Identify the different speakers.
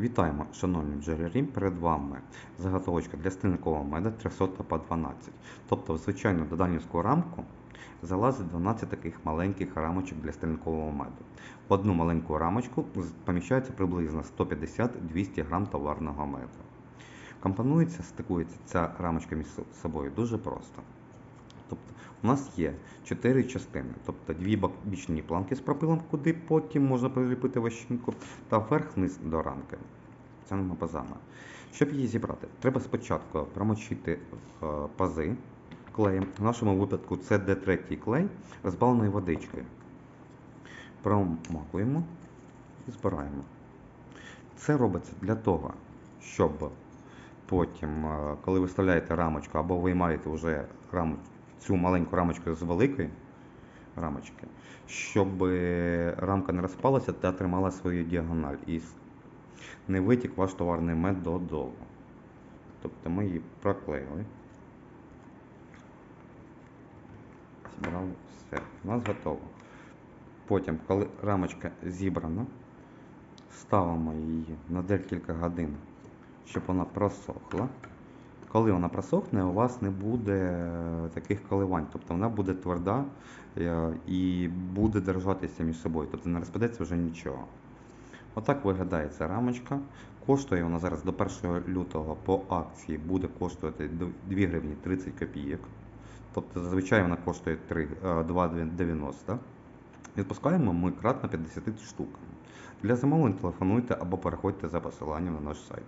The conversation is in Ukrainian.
Speaker 1: Вітаємо, шановні бджолярі! Перед вами заготовочка для стильникового меду 300 по 12. Тобто в звичайну доданівську рамку залазить 12 таких маленьких рамочок для стильникового меду. В одну маленьку рамочку поміщається приблизно 150-200 грам товарного меду. Компонується, стикується ця рамочка між собою дуже просто. Тобто у нас є чотири частини, тобто дві бічні планки з пропилом, куди потім можна приліпити ващинку, та вверх-вниз до рамки. Цими пазами. Щоб її зібрати, треба спочатку промочити е, пази клеєм. В нашому випадку це D3 клей розбавленою водичкою. Промакуємо і збираємо. Це робиться для того, щоб потім, е, коли ви вставляєте рамочку або виймаєте вже раму, цю маленьку рамочку з великої рамочки, щоб рамка не розпалася та тримала свою діагональ і не витік ваш товарний мед додолу. Тобто ми її проклеїли. Зібрали все. У нас готово. Потім, коли рамочка зібрана, ставимо її на декілька годин, щоб вона просохла. Коли вона просохне, у вас не буде е, таких коливань, тобто вона буде тверда е, і буде держатися між собою, тобто не розпадеться вже нічого. Отак виглядає ця рамочка. Коштує вона зараз до 1 лютого по акції буде коштувати 2 гривні 30 копійок. Тобто зазвичай вона коштує 3, е, 2,90. Відпускаємо ми кратно 50 штук. Для замовлень телефонуйте або переходьте за посиланням на наш сайт.